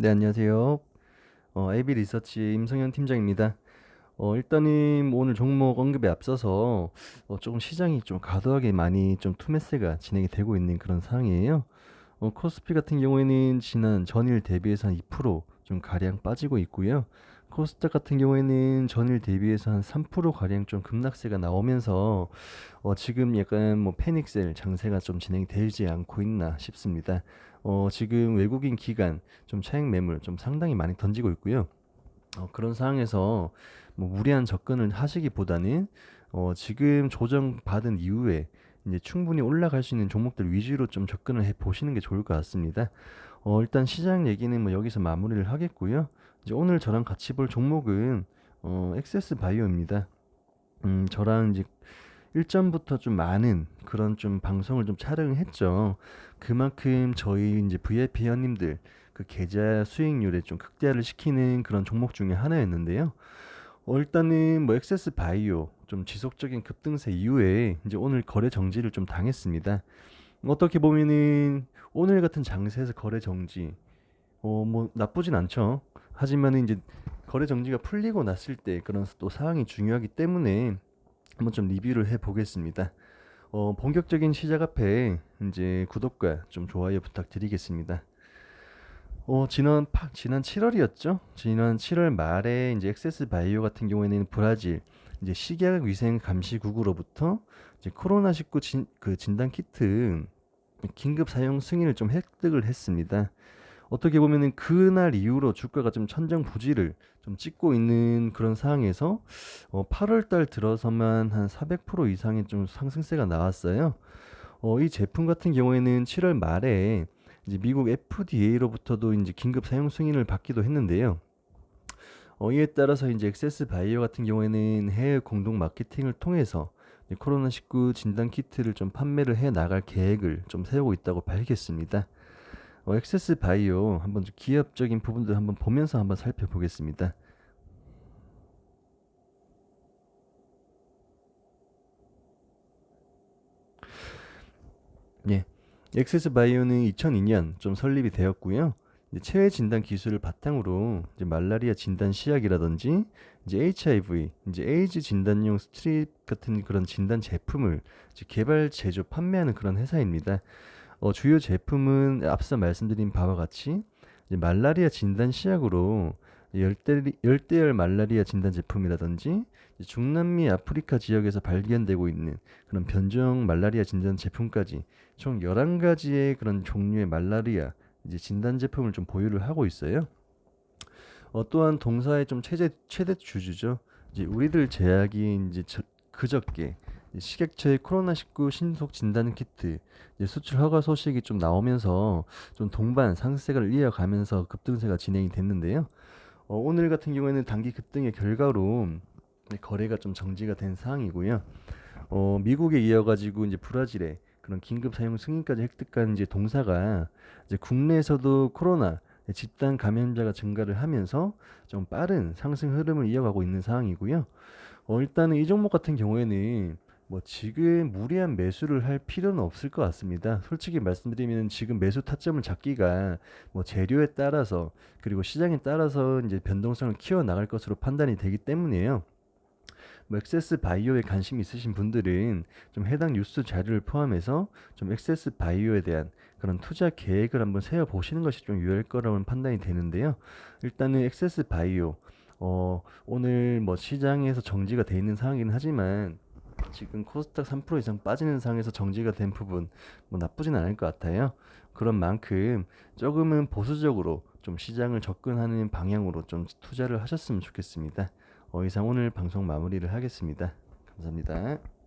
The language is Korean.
네, 안녕하세요. 어, AB 리서치 임성현 팀장입니다. 어, 일단은 오늘 종목 언급에 앞서서 어, 조금 시장이 좀 과도하게 많이 좀 투매스가 진행이 되고 있는 그런 상황이에요. 어, 코스피 같은 경우에는 지난 전일 대비해서 한 2%좀 가량 빠지고 있고요. 코스닥 같은 경우에는 전일 대비해서 한 3% 가량 좀 급락세가 나오면서 어, 지금 약간 뭐 패닉셀 장세가 좀 진행이 되지 않고 있나 싶습니다. 어, 지금 외국인 기관 좀 차익 매물 좀 상당히 많이 던지고 있고요. 어, 그런 상황에서 뭐 무리한 접근을 하시기보다는 어, 지금 조정 받은 이후에 이제 충분히 올라갈 수 있는 종목들 위주로 좀 접근을 해 보시는 게 좋을 것 같습니다. 어, 일단 시장 얘기는 뭐 여기서 마무리를 하겠고요. 이제 오늘 저랑 같이 볼 종목은 어, 엑세스 바이오입니다. 음, 저랑 이제 일전부터 좀 많은 그런 좀 방송을 좀 촬영을 했죠. 그만큼 저희 이제 VIP 회원님들 그 계좌 수익률에 좀 극대화를 시키는 그런 종목 중에 하나였는데요. 어, 일단은 뭐 엑세스 바이오 좀 지속적인 급등세 이후에 이제 오늘 거래 정지를 좀 당했습니다. 어떻게 보면은 오늘 같은 장세에서 거래 정지 어 뭐 나쁘진 않죠. 하지만 이제 거래 정지가 풀리고 났을 때 그런 또 상황이 중요하기 때문에 한번 좀 리뷰를 해 보겠습니다. 어, 본격적인 시작 앞에 이제 구독과 좀 좋아요 부탁드리겠습니다. 어, 지난 파, 지난 7월이었죠? 지난 7월 말에 이제 엑세스 바이오 같은 경우에는 브라질 이제 식약 위생 감시국으로부터 이제 코로나 19 진, 그 진단 키트 긴급 사용 승인을 좀 획득을 했습니다. 어떻게 보면은 그날 이후로 주가가 좀 천정부지를 좀 찍고 있는 그런 상황에서 어, 8월 달 들어서만 한 400% 이상의 좀 상승세가 나왔어요. 어, 이 제품 같은 경우에는 7월 말에 이제 미국 FDA로부터도 이제 긴급 사용 승인을 받기도 했는데요. 어, 이에 따라서 이제 엑세스 바이오 같은 경우에는 해외 공동 마케팅을 통해서 코로나19 진단 키트를 좀 판매를 해 나갈 계획을 좀 세우고 있다고 밝혔습니다. 어, 엑세스 바이오 한번 좀 기업적인 부분들 한번 보면서 한번 살펴보겠습니다. 예. 엑세스 바이오는 2002년 좀 설립이 되었고요. 체외 진단 기술을 바탕으로 이제 말라리아 진단 시약이라든지 이제 HIV, 이제 에이즈 진단용 스트립 같은 그런 진단 제품을 개발, 제조, 판매하는 그런 회사입니다. 어, 주요 제품은 앞서 말씀드린 바와 같이 이제 말라리아 진단 시약으로 열대, 열대열 말라리아 진단 제품이라든지 중남미 아프리카 지역에서 발견되고 있는 그런 변종 말라리아 진단 제품까지 총 11가지의 그런 종류의 말라리아 이제 진단 제품을 좀 보유를 하고 있어요. 어, 또한 동사의 좀 최대, 최대 주주죠. 이제 우리들 제약이 이제 저, 그저께 식약처의 코로나19 신속 진단 키트 수출 허가 소식이 좀 나오면서 좀 동반 상승세를 이어가면서 급등세가 진행이 됐는데요. 어, 오늘 같은 경우에는 단기 급등의 결과로 거래가 좀 정지가 된 상황이고요. 어, 미국에 이어가지고 이제 브라질에 그런 긴급 사용 승인까지 획득한 이제 동사가 이제 국내에서도 코로나 집단 감염자가 증가를 하면서 좀 빠른 상승 흐름을 이어가고 있는 상황이고요. 어, 일단은 이 종목 같은 경우에는 뭐 지금 무리한 매수를 할 필요는 없을 것 같습니다. 솔직히 말씀드리면 지금 매수 타점을 잡기가 뭐 재료에 따라서 그리고 시장에 따라서 이제 변동성을 키워 나갈 것으로 판단이 되기 때문에요. 뭐 엑세스 바이오에 관심 있으신 분들은 좀 해당 뉴스 자료를 포함해서 좀 엑세스 바이오에 대한 그런 투자 계획을 한번 세워 보시는 것이 좀 유효할 거라고 판단이 되는데요. 일단은 엑세스 바이오 어 오늘 뭐 시장에서 정지가 돼 있는 상황이긴 하지만 지금 코스닥 3% 이상 빠지는 상황에서 정지가 된 부분 뭐 나쁘진 않을 것 같아요. 그런 만큼 조금은 보수적으로 좀 시장을 접근하는 방향으로 좀 투자를 하셨으면 좋겠습니다. 어, 이상 오늘 방송 마무리를 하겠습니다. 감사합니다.